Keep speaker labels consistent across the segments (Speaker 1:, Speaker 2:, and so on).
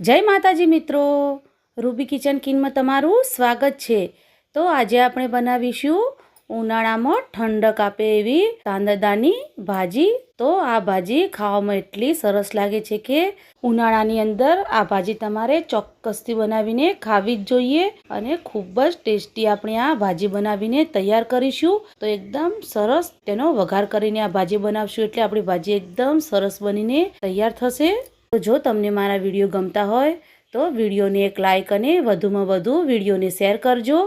Speaker 1: જય માતાજી મિત્રો. રૂબી કિચન કિનમાં તમારું સ્વાગત છે. તો આજે આપણે બનાવીશું ઉનાળામાં ઠંડક આપે એવી તાંદરદાની ભાજી. તો આ ભાજી ખાવામાં એટલી સરસ લાગે છે કે ઉનાળાની અંદર આ ભાજી તમારે ચોક્કસથી બનાવીને ખાવી જ જોઈએ અને ખૂબ જ ટેસ્ટી આપણે આ ભાજી બનાવીને તૈયાર કરીશું. તો એકદમ સરસ તેનો વઘાર કરીને આ ભાજી બનાવશું એટલે આપણી ભાજી એકદમ સરસ બનીને તૈયાર થશે. તો જો તમને મારા વીડિયો ગમતા હોય, તો વિડીયોને એક લાઇક અને વધુમાં વધુ વિડીયોને શેર કરજો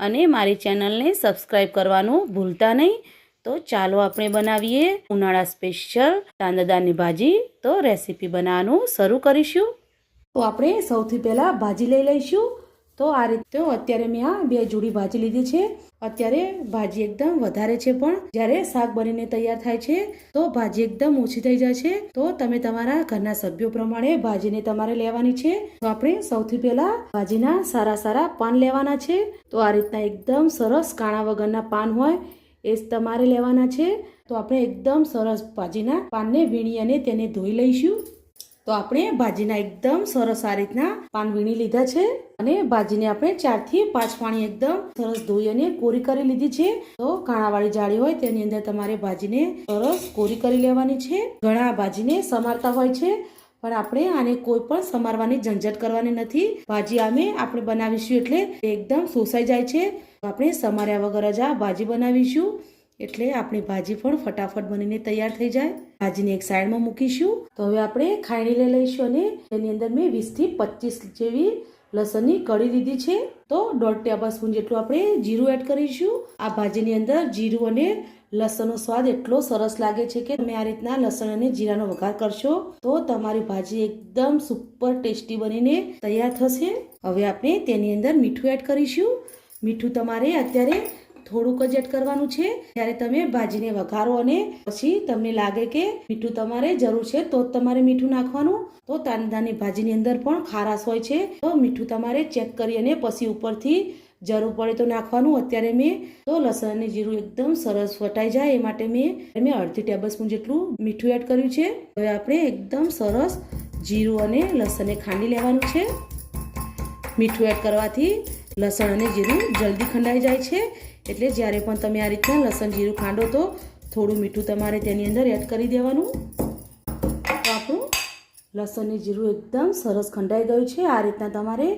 Speaker 1: અને મારી ચેનલને સબસ્ક્રાઈબ કરવાનું ભૂલતા નહીં. તો ચાલો આપણે બનાવીએ ઉનાળા સ્પેશિયલ તાંદદાની ભાજી. તો રેસીપી બનાવવાનું શરૂ કરીશું. તો આપણે સૌથી પહેલાં ભાજી લઈ લઈશું. તો આ રીતે અત્યારે મેં આ બે જોડી ભાજી લીધી છે. અત્યારે ભાજી એકદમ વધારે છે પણ જ્યારે શાક બનીને તૈયાર થાય છે, તો ભાજી એકદમ ઓછી થઈ જાય છે. તો તમે તમારા ઘરના સભ્યો પ્રમાણે ભાજીને તમારે લેવાની છે. તો આપણે સૌથી પહેલા ભાજીના સારા સારા પાન લેવાના છે. તો આ રીતના એકદમ સરસ કાણા વગરના પાન હોય એ જ તમારે લેવાના છે. તો આપણે એકદમ સરસ ભાજીના પાનને વીણી અને તેને ધોઈ લઈશું. તો આપણે ભાજીના એકદમ સરસ આ રીતના પાન વીણી લીધા છે અને ભાજીને આપણે ચારથી પાંચ પાણી એકદમ સરસ ધોઈ અને કોરી કરી લીધી છે. તો કાણાવાળી જાળી હોય તેની અંદર તમારે ભાજીને સરસ કોરી કરી લેવાની છે. ઘણા ભાજીને સમારતા હોય છે, પણ આપણે આને કોઈ પણ સમારવાની ઝંઝટ કરવાની નથી. ભાજી આમે આપણે બનાવીશું એટલે એકદમ સોસાઈ જાય છે. આપણે સમાર્યા વગર જ આ ભાજી બનાવીશું. એટલે આપણી ભાજી પણ ફટાફટ બનીને તૈયાર થઈ જાય. ભાજીને એક સાઈડમાં મૂકીશું. તો હવે આપણે લઈ લઈશું અને તેની અંદર મેં વીસથી પચીસ જેવી લસણની કળી લીધી છે. તો દોઢ ટેબલ સ્પૂન જેટલું આપણે જીરું એડ કરીશું. આ ભાજીની અંદર જીરું અને લસણનો સ્વાદ એટલો સરસ લાગે છે કે તમે આ રીતના લસણ અને જીરાનો વઘાર કરશો તો તમારી ભાજી એકદમ સુપર ટેસ્ટી બનીને તૈયાર થશે. હવે આપણે તેની અંદર મીઠું એડ કરીશું. મીઠું તમારે અત્યારે થોડુંક જ એડ કરવાનું છે. ત્યારે તમે ભાજીને વઘારો અને પછી તમને લાગે કે મીઠું તમારે જરૂર છે, તો જ તમારે મીઠું નાખવાનું. તો તાંદાની ભાજીની અંદર પણ ખારાશ હોય છે. તો મીઠું તમારે ચેક કરી અને પછી ઉપરથી જરૂર પડે તો નાખવાનું. અત્યારે મેં તો લસણ અને જીરું એકદમ સરસ ફટાઈ જાય એ માટે મેં મેં અડધી ટેબલ સ્પૂન જેટલું મીઠું એડ કર્યું છે. હવે આપણે એકદમ સરસ જીરું અને લસણને ખાંડી લેવાનું છે. મીઠું એડ કરવાથી લસણ અને જીરું જલ્દી ખંડાઈ જાય છે. એટલે જ્યારે પણ તમે આ રીતના લસણ જીરું ખાંડો તો થોડું મીઠું તમારે તેની અંદર એડ કરી દેવાનું. આપણું લસણ ને જીરું એકદમ સરસ ખંડાઈ ગયું છે. આ રીતના તમારે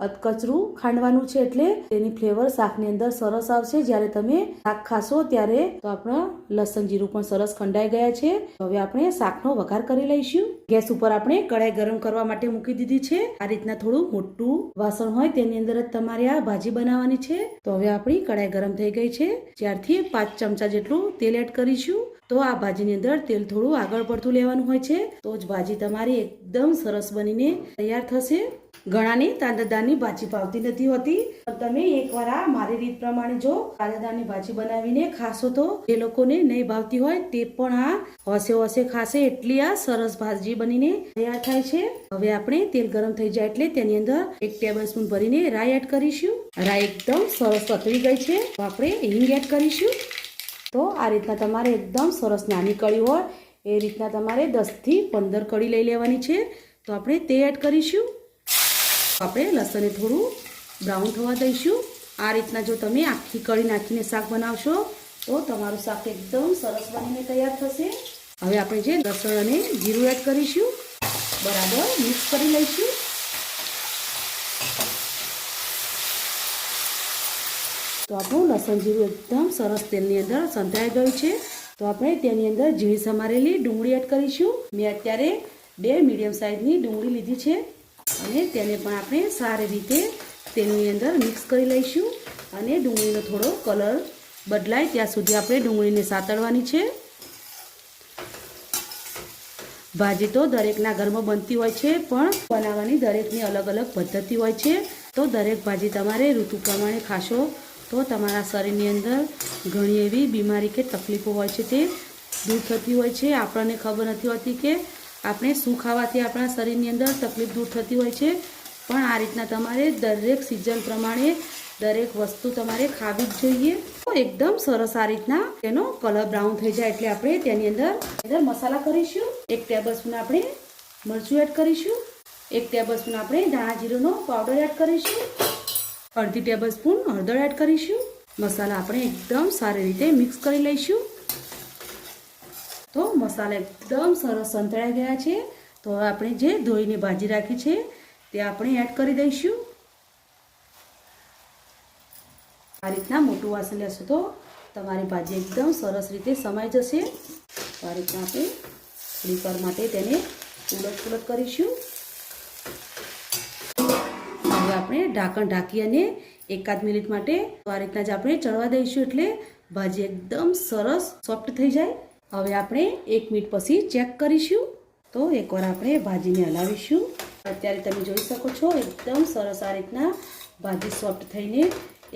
Speaker 1: અધકચરું ખાંડવાનું છે એટલે તેની ફ્લેવર શાકની અંદર સરસ આવશે. જ્યારે તમે શાક ખાશો ત્યારે તો આપણા લસણ જીરું પણ સરસ ખંડાઈ ગયા છે. હવે આપણે શાકનો વઘાર કરી લઈશું. ગેસ ઉપર આપણે કડાઈ ગરમ કરવા માટે મૂકી દીધી છે. આ રીતના થોડું મોટું વાસણ હોય તેની અંદર જ તમારે આ ભાજી બનાવવાની છે. તો હવે આપણી કડાઈ ગરમ થઈ ગઈ છે. ત્યારથી પાંચ ચમચા જેટલું તેલ એડ કરીશું. તો આ ભાજીની અંદર તેલ થોડું આગળ પડતું લેવાનું હોય છે. તો જ ભાજી તમારી એકદમ સરસ બનીને તૈયાર થશે. ઘણાની તાંદાદાની ભાજી ભાવતી નથી હોતી. તમે એકવાર આ મારી રીત પ્રમાણે જો તાંદાદાની ભાજી બનાવીને ખાશો તો જે લોકોને નહીં ભાવતી હોય તે પણ આ હોશે હોશે ખાશે એટલી આ સરસ ભાજી બનીને તૈયાર થાય છે. હવે આપણે તેલ ગરમ થઈ જાય એટલે તેની અંદર એક ટેબલ સ્પૂન ભરીને રાઈ એડ કરીશું. રાઈ એકદમ સરસ પતળી ગઈ છે. આપણે હિંગ એડ કરીશું. તો આ રીતના તમારે એકદમ સરસ નાની કળી હોય, એ રીતના તમારે દસથી પંદર કળી લઈ લેવાની છે. તો આપણે તે એડ કરીશું. આપણે લસણને થોડું બ્રાઉન થવા દઈશું. આ રીતના જો તમે આખી કળી નાખીને શાક બનાવશો, તો તમારું શાક એકદમ સરસ બનીને તૈયાર થશે. હવે આપણે જે લસણ અને જીરું એડ કરીશું, બરાબર મિક્સ કરી લઈશું. તો આપણું લસણ જીરું એકદમ સરસ તેલની અંદર સંતળાઈ ગયું છે. તો આપણે તેની અંદર ઝીણી સમારેલી ડુંગળી એડ કરીશું. મેં અત્યારે બે મીડિયમ સાઇઝની ડુંગળી લીધી છે અને તેને પણ આપણે સારી રીતે તેની અંદર મિક્સ કરી લઈશું અને ડુંગળીનો થોડો કલર બદલાય ત્યાં સુધી આપણે ડુંગળીને સાતળવાની છે. ભાજી તો દરેકના ઘરમાં બનતી હોય છે, પણ બનાવવાની દરેકની અલગ અલગ પદ્ધતિ હોય છે. તો દરેક ભાજી તમારે ઋતુ પ્રમાણે ખાશો તો તમારા શરીરની અંદર ઘણી એવી બીમારી કે તકલીફો હોય છે તે દૂર થતી હોય છે. આપણને ખબર નથી હોતી કે આપણે શું ખાવાથી આપણા શરીરની અંદર તકલીફ દૂર થતી હોય છે. પણ આ રીતના તમારે દરેક સિઝન પ્રમાણે દરેક વસ્તુ તમારે ખાવી જ જોઈએ. તો એકદમ સરસ આ રીતના તેનો કલર બ્રાઉન થઈ જાય એટલે આપણે તેની અંદર અંદર મસાલા કરીશું. એક ટેબલ આપણે મરચું એડ કરીશું. એક ટેબલ આપણે ધાણા જીરુંનો પાવડર એડ કરીશું. અડધી ટેબલ સ્પૂન હળદર એડ કરીશું. મસાલા આપણે એકદમ સારી રીતે મિક્સ કરી લઈશું. તો મસાલા એકદમ સરસ સંતળાઈ ગયા છે. તો હવે આપણે જે ધોઈને ભાજી રાખી છે, તે આપણે એડ કરી દઈશું. આ રીતના મોટું વાસણ લેશો તો તમારી ભાજી એકદમ સરસ રીતે સમાઈ જશે. આ રીતના આપણે થોડીક માટે તેને ઉલટ પુલટ કરીશું. આપણે ઢાંકણ ઢાંકી અને એકાદ મિનિટ માટે આ રીતના જ આપણે ચડવા દઈશું એટલે ભાજી એકદમ સરસ સોફ્ટ થઈ જાય. હવે આપણે એક મિનિટ પછી ચેક કરીશું. તો એકવાર આપણે ભાજીને હલાવીશું. અત્યારે તમે જોઈ શકો છો એકદમ સરસ આ રીતના ભાજી સોફ્ટ થઈને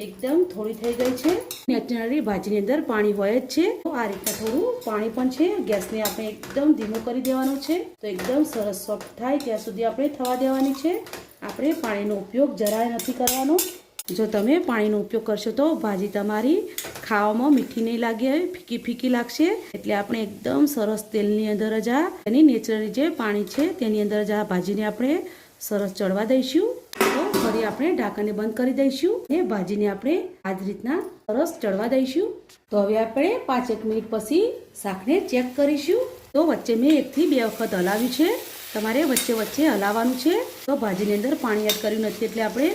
Speaker 1: એકદમ થોડી થઈ ગઈ છે. નેચરલી ભાજીની અંદર પાણી હોય જ છે. તો આ રીતના થોડું પાણી પણ છે. ગેસને આપણે એકદમ ધીમો કરી દેવાનો છે. તો એકદમ સરસ સોફ્ટ થાય ત્યાં સુધી આપણે થવા દેવાની છે. આપણે પાણીનો ઉપયોગ જરાય નથી કરવાનો. જો તમે પાણીનો ઉપયોગ કરશો તો ભાજી તમારી ખાવામાં મીઠી નહીં લાગે, ફીકી ફીકી લાગશે. એટલે આપણે એકદમ સરસ તેલની અંદર જ આ, એની નેચરલી જે પાણી છે તેની અંદર જ આ ભાજીને આપણે સરસ ચડવા દઈશું. તો ફરી આપણે ઢાંકણને બંધ કરી દઈશું અને ભાજીને આપણે આ જ રીતના સરસ ચડવા દઈશું. તો હવે આપણે પાંચેક મિનિટ પછી શાકને ચેક કરીશું. તો વચ્ચે મેં એકથી બે વખત હલાવ્યું છે. તમારે વચ્ચે વચ્ચે હલાવવાનું છે. તો ભાજીની અંદર પાણી એડ કર્યું નથી એટલે આપણે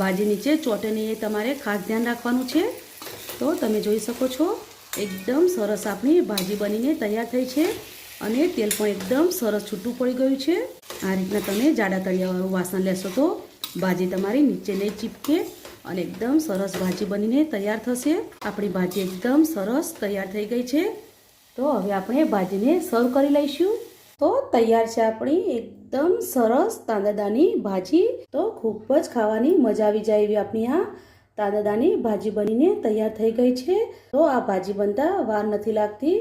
Speaker 1: ભાજી નીચે ચોટે એ તમારે ખાસ ધ્યાન રાખવાનું છે. તો તમે જોઈ શકો છો, એકદમ સરસ આપણી ભાજી બનીને તૈયાર થઈ છે અને તેલ પણ એકદમ સરસ છૂટું પડી ગયું છે. આ રીતના તમે જાડા તળિયાવાળું વાસણ લેશો તો ભાજી તમારી નીચે નહીં ચીપકે અને એકદમ સરસ ભાજી બનીને તૈયાર થશે. આપણી ભાજી એકદમ સરસ તૈયાર થઈ ગઈ છે. તો હવે આપણે ભાજીને સર્વ કરી લઈશું. તો તૈયાર છે આપણી એકદમ સરસ તાંદાદાની ભાજી. તો ખૂબ જ ખાવાની મજા આવી જાય એવી આપણી આ તાંદાદાની ભાજી બનીને તૈયાર થઈ ગઈ છે. તો આ ભાજી બનતા વાર નથી લાગતી.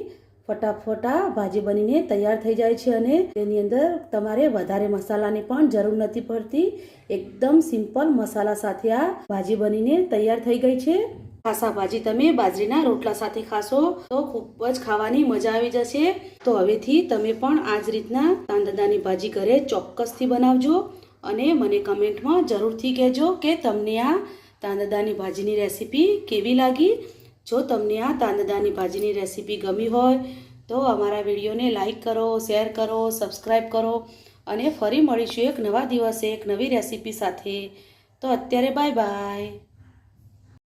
Speaker 1: ફટાફટ આ ભાજી બનીને તૈયાર થઈ જાય છે અને તેની અંદર તમારે વધારે મસાલાની પણ જરૂર નથી પડતી. એકદમ સિમ્પલ મસાલા સાથે આ ભાજી બનીને તૈયાર થઈ ગઈ છે. ખાસા ભાજી તમે બાજરીના રોટલા સાથે ખાશો તો ખૂબ જ ખાવાની મજા આવી જશે. તો હવેથી તમે પણ આ જ રીતના તાંદાદાની ભાજી ઘરે ચોક્કસથી બનાવજો અને મને કમેન્ટમાં જરૂરથી કહેજો કે તમને આ તાંદાદાની ભાજીની રેસીપી કેવી લાગી. જો તમને આ તાંદદાની ભાજીની રેસીપી ગમી હોય તો અમારા વિડીયોને લાઈક કરો, શેર કરો, સબસ્ક્રાઈબ કરો અને ફરી મળીશું એક નવા દિવસે એક નવી રેસીપી સાથે. તો અત્યારે બાય બાય.